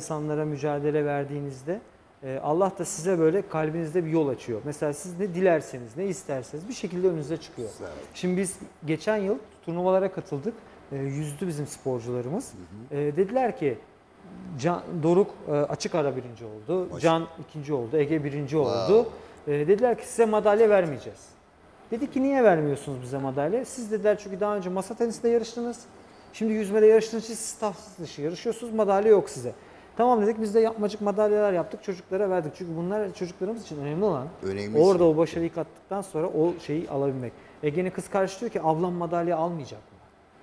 insanlara mücadele verdiğinizde e, Allah da size böyle kalbinizde bir yol açıyor. Mesela siz ne dilerseniz, ne isterseniz bir şekilde önünüze çıkıyor. Şimdi biz geçen yıl turnuvalara katıldık. E, yüzdü bizim sporcularımız. E, dediler ki Can, Doruk açık ara birinci oldu. Maşallah. Can ikinci oldu. Ege birinci Wow. oldu. Dediler ki size madalya vermeyeceğiz. Dedik ki niye vermiyorsunuz bize madalya? Siz dediler çünkü daha önce masa tenisinde yarıştınız. Şimdi yüzmede yarıştığınız için siz dışı yarışıyorsunuz. Madalya yok size. Tamam dedik biz de yapmacık madalyalar yaptık çocuklara verdik. Çünkü bunlar çocuklarımız için önemli olan. Önemli Orada o başarıyı kattıktan sonra o şeyi alabilmek. Ege'nin kız kardeşi diyor ki ablam madalya almayacak mı?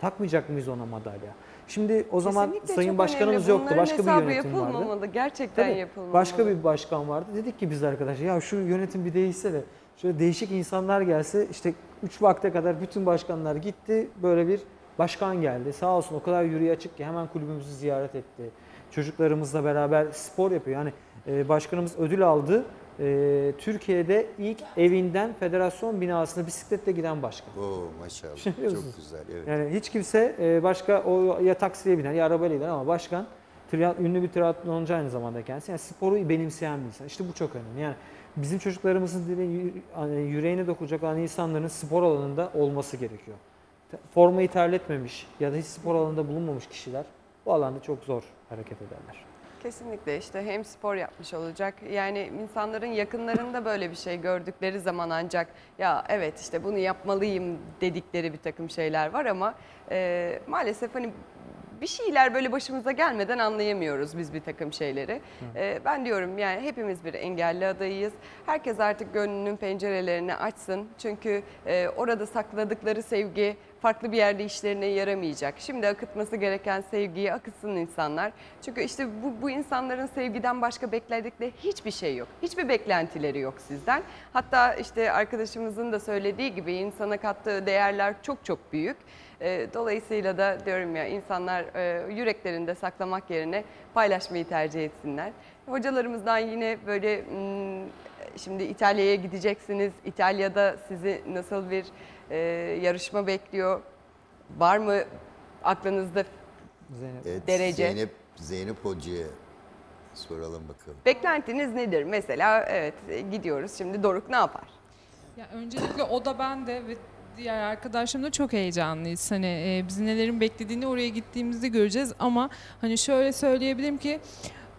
Takmayacak mıyız ona madalya? Şimdi o zaman Kesinlikle sayın başkanımız önemli. yoktu. Bunların Başka bir yönetim vardı. Gerçekten Tabii, yapılmamalı. Başka bir başkan vardı. Dedik ki biz arkadaşlar ya şu yönetim bir değişse de şöyle değişik insanlar gelse işte 3 vakte kadar bütün başkanlar gitti. Böyle bir başkan geldi. Sağ olsun o kadar yüreği açık ki hemen kulübümüzü ziyaret etti. Çocuklarımızla beraber spor yapıyor. Yani e, başkanımız ödül aldı. E, Türkiye'de ilk evinden federasyon binasına bisikletle giden başkan. Oo maşallah. Çok güzel. Evet. Yani hiç kimse e, başka o ya taksiye biner ya arabayla gider ama başkan triat, ünlü bir triatloncu aynı zamanda kendisi. Yani sporu benimseyen bir insan. İşte bu çok önemli. Yani bizim çocuklarımızın hani yüreğine dokunacak olan insanların spor alanında olması gerekiyor. Formayı terletmemiş ya da hiç spor alanında bulunmamış kişiler bu alanda çok zor hareket ederler. Kesinlikle işte hem spor yapmış olacak. Yani insanların yakınlarında böyle bir şey gördükleri zaman ancak ya evet işte bunu yapmalıyım dedikleri bir takım şeyler var ama e, maalesef hani bir şeyler böyle başımıza gelmeden anlayamıyoruz biz bir takım şeyleri. E, ben diyorum yani hepimiz bir engelli adayıyız. Herkes artık gönlünün pencerelerini açsın. Çünkü e, orada sakladıkları sevgi farklı bir yerde işlerine yaramayacak. Şimdi akıtması gereken sevgiyi akıtsın insanlar. Çünkü işte bu, bu insanların sevgiden başka bekledikleri hiçbir şey yok. Hiçbir beklentileri yok sizden. Hatta işte arkadaşımızın da söylediği gibi insana kattığı değerler çok çok büyük. Ee, dolayısıyla da diyorum ya insanlar e, yüreklerinde saklamak yerine paylaşmayı tercih etsinler. Hocalarımızdan yine böyle hmm, şimdi İtalya'ya gideceksiniz. İtalya'da sizi nasıl bir e, yarışma bekliyor? Var mı aklınızda Zeynep. Evet, Derece. Zeynep, Zeynep Hoca'ya soralım bakalım. beklentiniz nedir? Mesela evet gidiyoruz şimdi Doruk ne yapar? Ya öncelikle o da ben de ve diğer arkadaşlarım da çok heyecanlıyız. Hani e, bizi nelerin beklediğini oraya gittiğimizde göreceğiz ama hani şöyle söyleyebilirim ki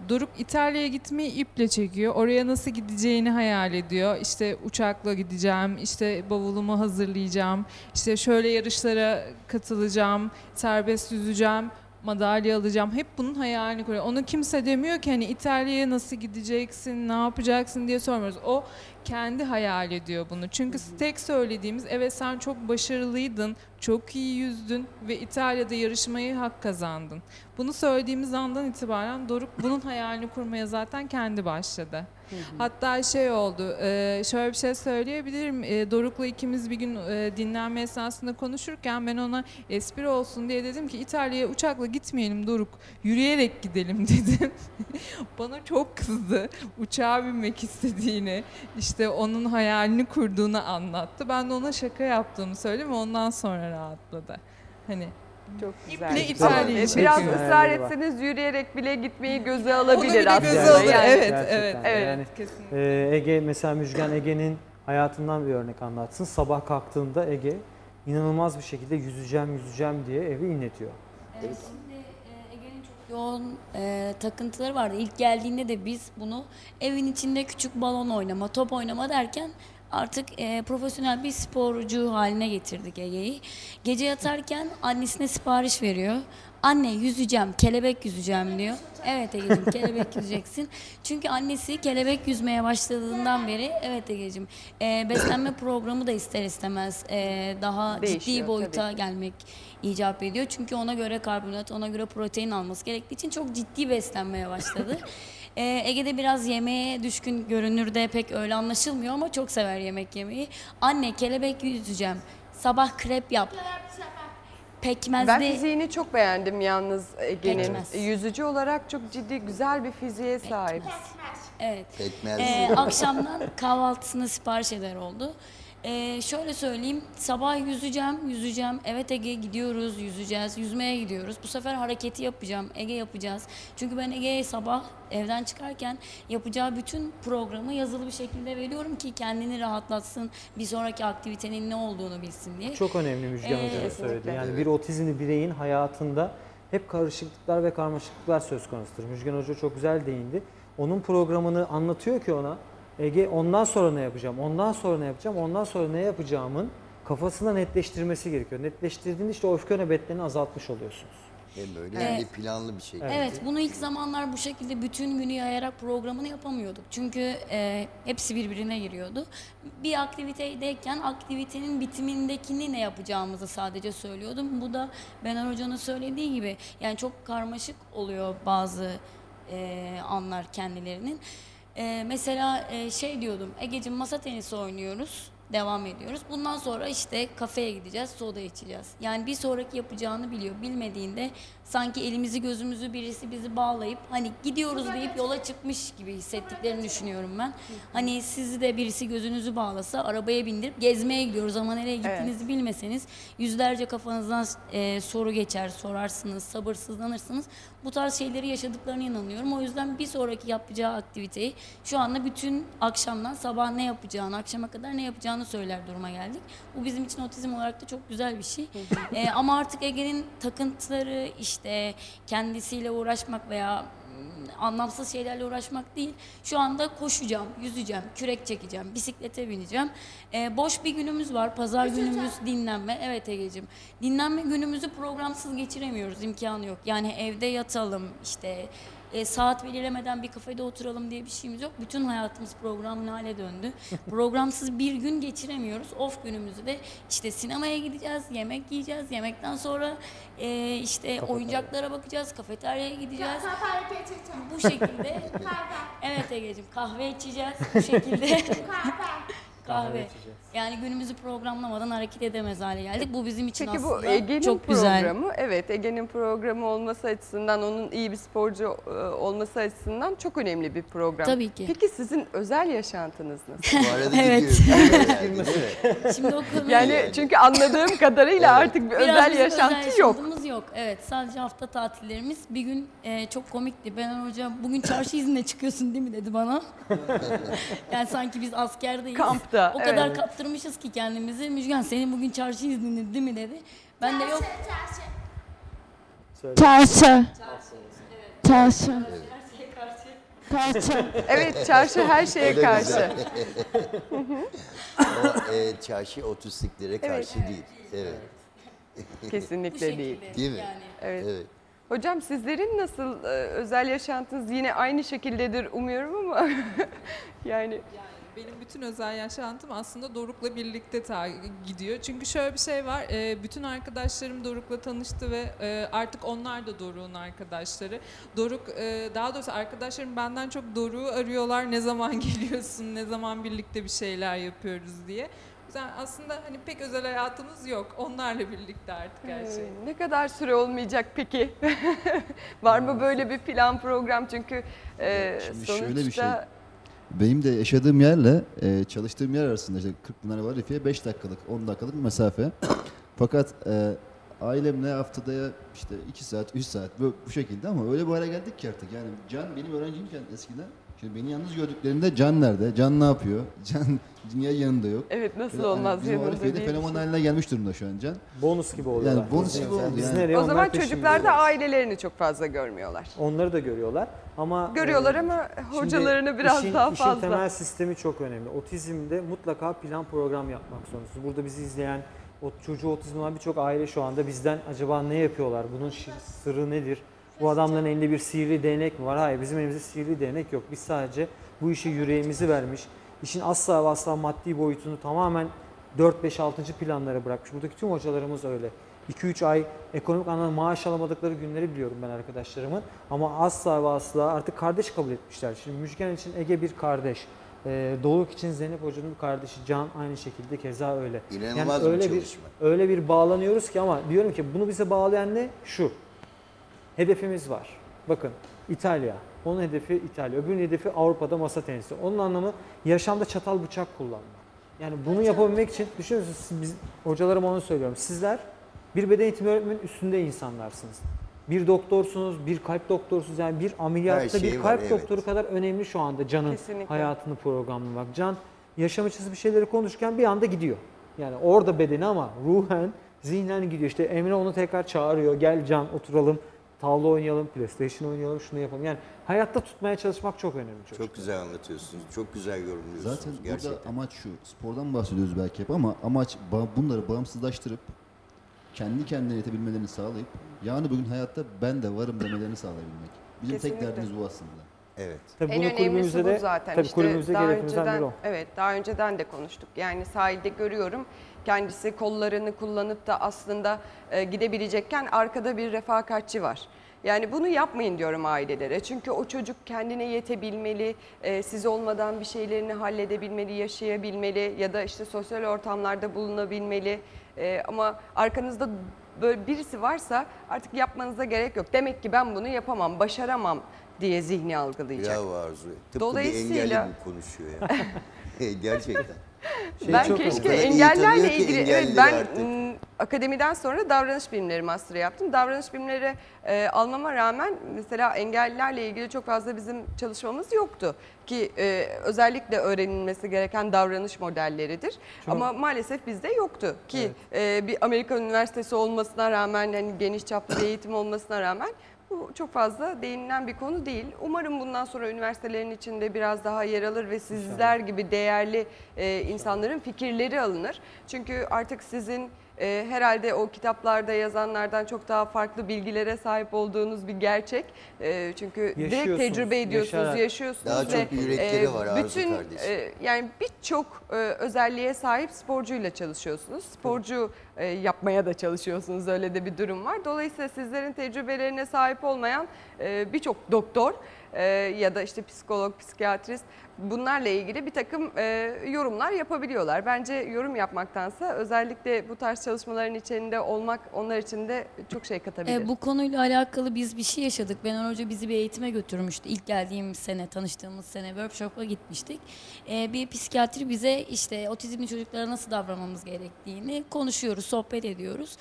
Doruk İtalya'ya gitmeyi iple çekiyor. Oraya nasıl gideceğini hayal ediyor. İşte uçakla gideceğim, işte bavulumu hazırlayacağım, işte şöyle yarışlara katılacağım, serbest yüzeceğim, madalya alacağım. Hep bunun hayalini kuruyor. Onu kimse demiyor ki hani İtalya'ya nasıl gideceksin, ne yapacaksın diye sormuyoruz. O kendi hayal ediyor bunu. Çünkü tek söylediğimiz evet sen çok başarılıydın, çok iyi yüzdün ve İtalya'da yarışmayı hak kazandın. Bunu söylediğimiz andan itibaren Doruk bunun hayalini kurmaya zaten kendi başladı. Hatta şey oldu, e, şöyle bir şey söyleyebilirim. E, Doruk'la ikimiz bir gün e, dinlenme esnasında konuşurken ben ona espri olsun diye dedim ki İtalya'ya uçakla gitmeyelim Doruk, yürüyerek gidelim dedim. Bana çok kızdı. Uçağa binmek istediğini, işte onun hayalini kurduğunu anlattı. Ben de ona şaka yaptığımı söyledim ve ondan sonra rahatladı. Hani Çok güzel. İtalya'yı Ama çekiyor. biraz Hepsinin ısrar etseniz yürüyerek bile gitmeyi göze onu alabilir bile aslında. göze alır. Yani. Evet, Gerçekten evet, evet. Yani kesinlikle. Ee, Ege mesela Müjgan Ege'nin hayatından bir örnek anlatsın. Sabah kalktığında Ege inanılmaz bir şekilde yüzeceğim yüzeceğim diye evi inletiyor. Ee, yoğun e, takıntıları vardı. İlk geldiğinde de biz bunu evin içinde küçük balon oynama, top oynama derken artık e, profesyonel bir sporcu haline getirdik Ege'yi. Gece yatarken annesine sipariş veriyor. Anne yüzeceğim, kelebek yüzeceğim diyor. Evet Ege'cim kelebek yüzeceksin. Çünkü annesi kelebek yüzmeye başladığından beri evet Ege'cim e, beslenme programı da ister istemez e, daha Değişiyor, ciddi boyuta tabii gelmek icap ediyor. Çünkü ona göre karbonhidrat, ona göre protein alması gerektiği için çok ciddi beslenmeye başladı. Ee, Ege'de biraz yemeğe düşkün görünür de pek öyle anlaşılmıyor ama çok sever yemek yemeyi. Anne kelebek yüzeceğim. Sabah krep yap. Pekmezli. Ben fiziğini çok beğendim yalnız Ege'nin. Pekmez. Yüzücü olarak çok ciddi güzel bir fiziğe sahip. Evet. Pekmez. Ee, akşamdan kahvaltısını sipariş eder oldu. Ee, şöyle söyleyeyim, sabah yüzeceğim, yüzeceğim. Evet Ege gidiyoruz, yüzeceğiz, yüzmeye gidiyoruz. Bu sefer hareketi yapacağım, Ege yapacağız. Çünkü ben Ege'ye sabah evden çıkarken yapacağı bütün programı yazılı bir şekilde veriyorum ki kendini rahatlatsın, bir sonraki aktivitenin ne olduğunu bilsin diye. Çok önemli Müjgan Ee, Hoca da söyledi. Yani bir otizmli bireyin hayatında hep karışıklıklar ve karmaşıklıklar söz konusudur. Müjgan Hoca çok güzel değindi. Onun programını anlatıyor ki ona Ege ondan sonra ne yapacağım, ondan sonra ne yapacağım, ondan sonra ne yapacağımın kafasında netleştirmesi gerekiyor. Netleştirdiğinde işte o öfke nöbetlerini azaltmış oluyorsunuz. Hem böyle Evet. hem de planlı bir şey. Evet, bunu ilk zamanlar bu şekilde bütün günü yayarak programını yapamıyorduk. Çünkü e, hepsi birbirine giriyordu. Bir aktivitedeyken aktivitenin bitimindekini ne yapacağımızı sadece söylüyordum. Bu da Bener Hoca'nın söylediği gibi yani çok karmaşık oluyor bazı e, anlar kendilerinin. E, mesela e, şey diyordum, Ege'cim masa tenisi oynuyoruz. Devam ediyoruz. Bundan sonra işte kafeye gideceğiz, soda içeceğiz. Yani bir sonraki yapacağını biliyor. Bilmediğinde sanki elimizi gözümüzü birisi bizi bağlayıp hani gidiyoruz deyip yola çıkmış gibi hissettiklerini düşünüyorum ben. Hani sizi de birisi gözünüzü bağlasa arabaya bindirip gezmeye gidiyoruz ama nereye gittiğinizi bilmeseniz yüzlerce kafanızdan e, soru geçer, sorarsınız, sabırsızlanırsınız. Bu tarz şeyleri yaşadıklarına inanıyorum. O yüzden bir sonraki yapacağı aktiviteyi şu anda bütün akşamdan sabah ne yapacağını, akşama kadar ne yapacağını söyler duruma geldik. Bu bizim için otizm olarak da çok güzel bir şey. Ee, ama artık Ege'nin takıntıları işte kendisiyle uğraşmak veya mm, anlamsız şeylerle uğraşmak değil. Şu anda koşacağım, yüzeceğim, kürek çekeceğim, bisiklete bineceğim. Ee, boş bir günümüz var. Pazar günümüz dinlenme. Evet Ege'cim. Dinlenme günümüzü programsız geçiremiyoruz. imkanı yok. Yani evde yatalım işte e, saat belirlemeden bir kafede oturalım diye bir şeyimiz yok. Bütün hayatımız programlı hale döndü. Programsız bir gün geçiremiyoruz. Off günümüzü de işte sinemaya gideceğiz, yemek yiyeceğiz. Yemekten sonra e, işte oyuncaklara bakacağız, kafeteryaya gideceğiz. Bu şekilde. evet Ege'cim kahve içeceğiz bu şekilde. kahve. İçeceğiz. Yani günümüzü programlamadan hareket edemez hale geldik. Bu bizim için Peki bu aslında Ege'nin çok güzel. programı, evet Ege'nin programı olması açısından, onun iyi bir sporcu e, olması açısından çok önemli bir program. Tabii ki. Peki sizin özel yaşantınız nasıl? Bu arada Evet. gidiyoruz. Şimdi o konuyu Yani çünkü anladığım kadarıyla artık bir Biraz özel bizim yaşantı yok. yaşantımız yok. Evet sadece hafta tatillerimiz. Bir gün e, çok komikti. Ben hocam bugün çarşı iznine çıkıyorsun değil mi dedi bana. yani sanki biz askerdeyiz. Kampta, O kadar evet. kaptırmışız ki kendimizi. Müjgan senin bugün çarşı iznin değil mi dedi. Ben de yok. Söyle. Çarşı. Çarşı. Çarşı. Evet çarşı her şeye da karşı. güzel. Ama e, çarşı otistiklere karşı değil. Evet. Kesinlikle değil. Değil mi? Yani. Evet. Evet. Hocam sizlerin nasıl e, özel yaşantınız yine aynı şekildedir umuyorum ama yani Benim bütün özel yaşantım aslında Doruk'la birlikte ta- gidiyor. Çünkü şöyle bir şey var. e, bütün arkadaşlarım Doruk'la tanıştı ve e, artık onlar da Doruk'un arkadaşları. Doruk, e, daha doğrusu arkadaşlarım benden çok Doruk'u arıyorlar. Ne zaman geliyorsun, ne zaman birlikte bir şeyler yapıyoruz diye. Yüzden aslında hani pek özel hayatımız yok. Onlarla birlikte artık her şey. Ee, Ne kadar süre olmayacak peki? Var mı böyle bir plan program? Çünkü e, Şimdi sonuçta şöyle bir şey. Benim de yaşadığım yerle e, çalıştığım yer arasında işte Kırkpınar Varifiye 5 dakikalık 10 dakikalık bir mesafe. Fakat e, ailemle haftada işte 2 saat 3 saat bu, bu şekilde ama öyle bir hale geldik ki artık yani Can benim öğrenciyken eskiden Şimdi beni yalnız gördüklerinde Can nerede? Can ne yapıyor? Can dünya yanında yok. evet nasıl Yani olmaz bizim yanında değil. fenomen haline gelmiş durumda şu an Can. Bonus gibi oluyorlar. Yani bonus gibi oldu yani. nereye, O zaman çocuklar da ailelerini çok fazla görmüyorlar. Onları da görüyorlar ama Görüyorlar e, ama Şimdi hocalarını biraz işin- daha işin fazla. temel sistemi çok önemli. Otizmde mutlaka plan program yapmak zorundasınız. Burada bizi izleyen o çocuğu otizm olan birçok aile şu anda bizden acaba ne yapıyorlar? Bunun sırrı nedir? Bu adamların elinde bir sihirli değnek mi var? Hayır bizim elimizde sihirli değnek yok. Biz sadece bu işe yüreğimizi vermiş. işin asla ve asla maddi boyutunu tamamen 4-5-6. planlara bırakmış. Buradaki tüm hocalarımız öyle. 2-3 ay ekonomik anlamda maaş alamadıkları günleri biliyorum ben arkadaşlarımın. Ama asla ve asla artık kardeş kabul etmişler. Şimdi Müjgan için Ege bir kardeş. Ee, Doluk için Zeynep Hoca'nın kardeşi Can aynı şekilde keza öyle. İnanılmaz bir öyle çalışma. öyle bir bağlanıyoruz ki ama diyorum ki bunu bize bağlayan ne? Şu. Hedefimiz var. Bakın İtalya. Onun hedefi İtalya. Öbürünün hedefi Avrupa'da masa tenisi. Onun anlamı yaşamda çatal bıçak kullanma. Yani bunu yapabilmek için düşünüyorsunuz siz, biz, hocalarım onu söylüyorum. Sizler bir beden eğitimi öğretmenin üstünde insanlarsınız. Bir doktorsunuz, bir kalp doktorsunuz. Yani bir ameliyatta Her şey bir var, kalp evet. doktoru kadar önemli şu anda Can'ın Kesinlikle. hayatını programlamak. Can yaşam açısı bir şeyleri konuşurken bir anda gidiyor. Yani orada bedeni ama ruhen, zihnen gidiyor. İşte Emre onu tekrar çağırıyor. Gel Can oturalım, tavla oynayalım, PlayStation oynayalım, şunu yapalım. Yani hayatta tutmaya çalışmak çok önemli çocuk. Çok güzel anlatıyorsunuz. Çok güzel yorumluyorsunuz Zaten gerçekten. burada amaç şu. Spordan bahsediyoruz belki hep ama amaç bunları bağımsızlaştırıp kendi kendine yetebilmelerini sağlayıp yani bugün hayatta ben de varım demelerini sağlayabilmek. Bizim Kesinlikle. tek derdimiz bu aslında. Evet. Tabii En bunu önemlisi bu de, zaten. tabii işte kulübümüzde daha önceden, o. evet daha önceden de konuştuk. Yani sahilde görüyorum kendisi kollarını kullanıp da aslında e, gidebilecekken arkada bir refakatçi var. Yani bunu yapmayın diyorum ailelere. Çünkü o çocuk kendine yetebilmeli, e, siz olmadan bir şeylerini halledebilmeli, yaşayabilmeli ya da işte sosyal ortamlarda bulunabilmeli. E, ama arkanızda böyle birisi varsa artık yapmanıza gerek yok. Demek ki ben bunu yapamam, başaramam diye zihni algılayacak. Bravo Arzu. Tıpkı Dolayısıyla- bir engelli konuşuyor ya. gerçekten. Şey ben çok keşke engellerle ilgili evet ben artık. akademiden sonra davranış bilimleri master yaptım. Davranış bilimleri e, almama rağmen mesela engellilerle ilgili çok fazla bizim çalışmamız yoktu ki e, özellikle öğrenilmesi gereken davranış modelleridir. Çok- Ama maalesef bizde yoktu ki e, bir Amerikan üniversitesi olmasına rağmen hani geniş çaplı bir eğitim olmasına rağmen bu çok fazla değinilen bir konu değil. Umarım bundan sonra üniversitelerin içinde biraz daha yer alır ve sizler gibi değerli e, insanların fikirleri alınır. Çünkü artık sizin e, herhalde o kitaplarda yazanlardan çok daha farklı bilgilere sahip olduğunuz bir gerçek. E, çünkü direkt tecrübe ediyorsunuz, yaşayarak. yaşıyorsunuz Daha ve çok yürekleri e, var Arzu bütün kardeşim. e, yani birçok e, özelliğe sahip sporcuyla çalışıyorsunuz. Sporcu e, yapmaya da çalışıyorsunuz. Öyle de bir durum var. Dolayısıyla sizlerin tecrübelerine sahip olmayan e, birçok doktor e, ya da işte psikolog, psikiyatrist bunlarla ilgili bir takım e, yorumlar yapabiliyorlar. Bence yorum yapmaktansa özellikle bu tarz çalışmaların içinde olmak onlar için de çok şey katabilir. E, bu konuyla alakalı biz bir şey yaşadık. Ben Hoca bizi bir eğitime götürmüştü. İlk geldiğim sene, tanıştığımız sene workshop'a gitmiştik. E, bir psikiyatri bize işte otizmli çocuklara nasıl davranmamız gerektiğini konuşuyoruz, sohbet ediyoruz.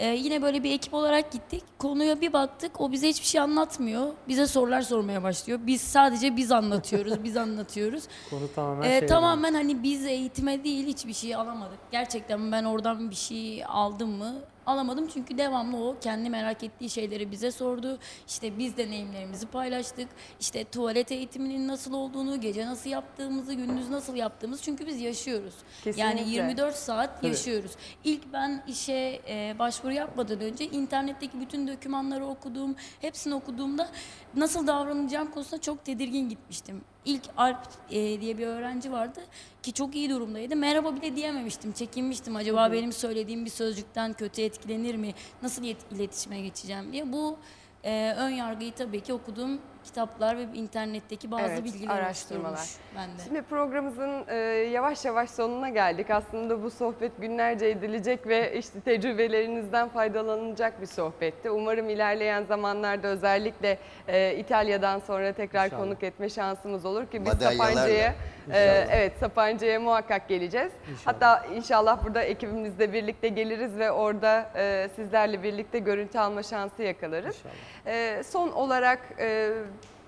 E, yine böyle bir ekip olarak gittik. Konuya bir baktık. O bize hiçbir şey anlatmıyor. Bize sorular sormaya başlıyor. Biz sadece biz anlatıyoruz, biz anlatıyoruz. Konu tamamen Ee, şey tamamen hani biz eğitime değil hiçbir şey alamadık. Gerçekten ben oradan bir şey aldım mı? Alamadım çünkü devamlı o kendi merak ettiği şeyleri bize sordu. İşte biz deneyimlerimizi paylaştık. İşte tuvalet eğitiminin nasıl olduğunu, gece nasıl yaptığımızı, gündüz nasıl yaptığımızı çünkü biz yaşıyoruz. Yani Kesinlikle. 24 saat yaşıyoruz. İlk ben işe e, başvuru yapmadan önce internetteki bütün dokümanları okudum. Hepsini okuduğumda nasıl davranacağım konusunda çok tedirgin gitmiştim. İlk Alp e, diye bir öğrenci vardı ki çok iyi durumdaydı. Merhaba bile diyememiştim. Çekinmiştim. Acaba benim söylediğim bir sözcükten kötü etkilenir mi? Nasıl ilet- iletişime geçeceğim diye. Bu e, ön yargıyı tabii ki okuduğum kitaplar ve internetteki bazı Evet, bilgiler araştırmalar. oluşturmuş bende. Şimdi programımızın e, yavaş yavaş sonuna geldik. Aslında bu sohbet günlerce edilecek ve işte tecrübelerinizden faydalanılacak bir sohbetti. Umarım ilerleyen zamanlarda özellikle e, İtalya'dan sonra tekrar İnşallah. konuk etme şansımız olur ki biz. Sapanca'ya e, evet Sapanca'ya muhakkak geleceğiz. İnşallah. Hatta inşallah burada ekibimizle birlikte geliriz ve orada e, sizlerle birlikte görüntü alma şansı yakalarız. İnşallah. Ee, son olarak e,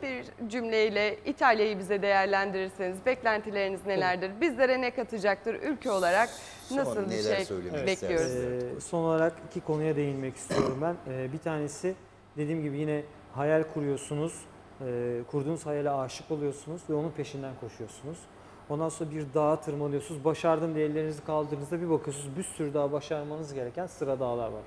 bir cümleyle İtalya'yı bize değerlendirirseniz beklentileriniz nelerdir? Bizlere ne katacaktır ülke olarak? Son Nasıl bir neler şey söylemek bekliyoruz? Ee, son olarak iki konuya değinmek istiyorum ben. Ee, bir tanesi dediğim gibi yine hayal kuruyorsunuz. Ee, kurduğunuz hayale aşık oluyorsunuz ve onun peşinden koşuyorsunuz. Ondan sonra bir dağa tırmanıyorsunuz. Başardım diye ellerinizi kaldırdığınızda bir bakıyorsunuz bir sürü daha başarmanız gereken sıra dağlar var.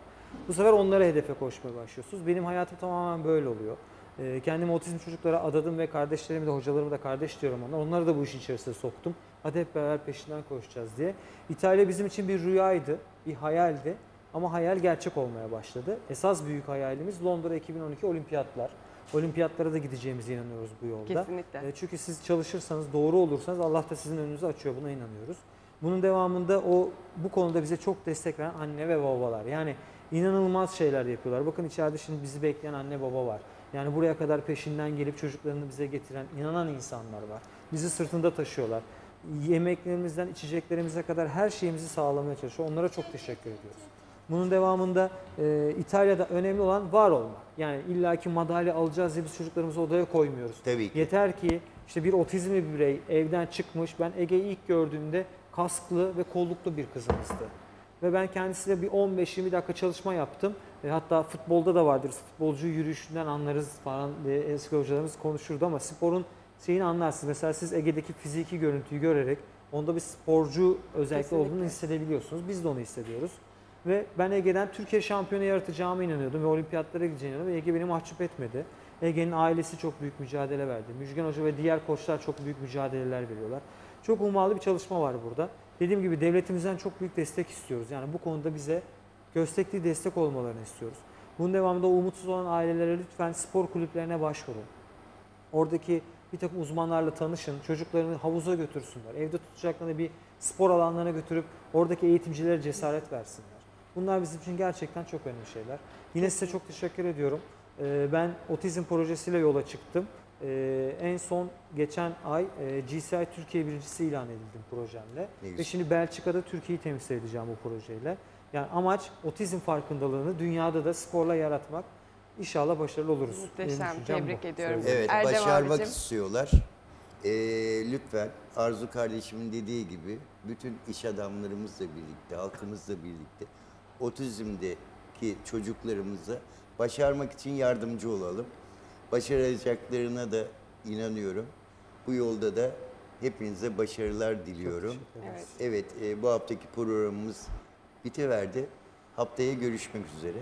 Bu sefer onlara hedefe koşmaya başlıyorsunuz. Benim hayatım tamamen böyle oluyor. Ee, kendimi otizm çocuklara adadım ve kardeşlerimi de hocalarımı da kardeş diyorum onlar. Onları da bu işin içerisine soktum. Hadi hep beraber peşinden koşacağız diye. İtalya bizim için bir rüyaydı, bir hayaldi. Ama hayal gerçek olmaya başladı. Esas büyük hayalimiz Londra 2012 olimpiyatlar. Olimpiyatlara da gideceğimize inanıyoruz bu yolda. Kesinlikle. E, Çünkü siz çalışırsanız, doğru olursanız Allah da sizin önünüzü açıyor. Buna inanıyoruz. Bunun devamında o bu konuda bize çok destek veren anne ve babalar. Yani inanılmaz şeyler yapıyorlar. Bakın içeride şimdi bizi bekleyen anne baba var. Yani buraya kadar peşinden gelip çocuklarını bize getiren, inanan insanlar var. Bizi sırtında taşıyorlar. yemeklerimizden içeceklerimize kadar her şeyimizi sağlamaya çalışıyor. Onlara çok teşekkür ediyoruz. Bunun devamında e, İtalya'da önemli olan var olmak. Yani illaki madalya alacağız diye biz çocuklarımızı odaya koymuyoruz. Tabii ki. Yeter ki işte bir otizmli bir birey evden çıkmış. Ben Ege'yi ilk gördüğümde kasklı ve kolluklu bir kızımızdı. Ve ben kendisiyle bir 15-20 dakika çalışma yaptım. E, hatta futbolda da vardır. Futbolcu yürüyüşünden anlarız falan diye eski hocalarımız konuşurdu ama sporun şeyini anlarsınız. Mesela siz Ege'deki fiziki görüntüyü görerek onda bir sporcu özellikle Kesinlikle. olduğunu hissedebiliyorsunuz. Biz de onu hissediyoruz. Ve ben Ege'den Türkiye şampiyonu yaratacağıma inanıyordum ve olimpiyatlara gideceğine inanıyordum. Ege beni mahcup etmedi. Ege'nin ailesi çok büyük mücadele verdi. Müjgan Hoca ve diğer koçlar çok büyük mücadeleler veriyorlar. Çok ummalı bir çalışma var burada. Dediğim gibi devletimizden çok büyük destek istiyoruz. Yani bu konuda bize gösterdiği destek olmalarını istiyoruz. Bunun devamında umutsuz olan ailelere lütfen spor kulüplerine başvurun. Oradaki bir takım uzmanlarla tanışın, çocuklarını havuza götürsünler. Evde tutacaklarını bir spor alanlarına götürüp oradaki eğitimcilere cesaret versinler. Bunlar bizim için gerçekten çok önemli şeyler. Yine size çok teşekkür ediyorum. Ee, Ben otizm projesiyle yola çıktım. Ee, En son geçen ay e, GCI Türkiye birincisi ilan edildim projemle. Ve şimdi Belçika'da Türkiye'yi temsil edeceğim bu projeyle. Yani amaç otizm farkındalığını dünyada da sporla yaratmak. İnşallah başarılı oluruz. Muhteşem, tebrik bu. ediyorum. Evet, Erdem başarmak abicim. istiyorlar. Ee, lütfen Arzu kardeşimin dediği gibi bütün iş adamlarımızla birlikte, halkımızla birlikte otizmdeki çocuklarımıza başarmak için yardımcı olalım. Başaracaklarına da inanıyorum. Bu yolda da hepinize başarılar diliyorum. Evet. Evet, e, bu haftaki programımız bitiverdi. Haftaya görüşmek üzere.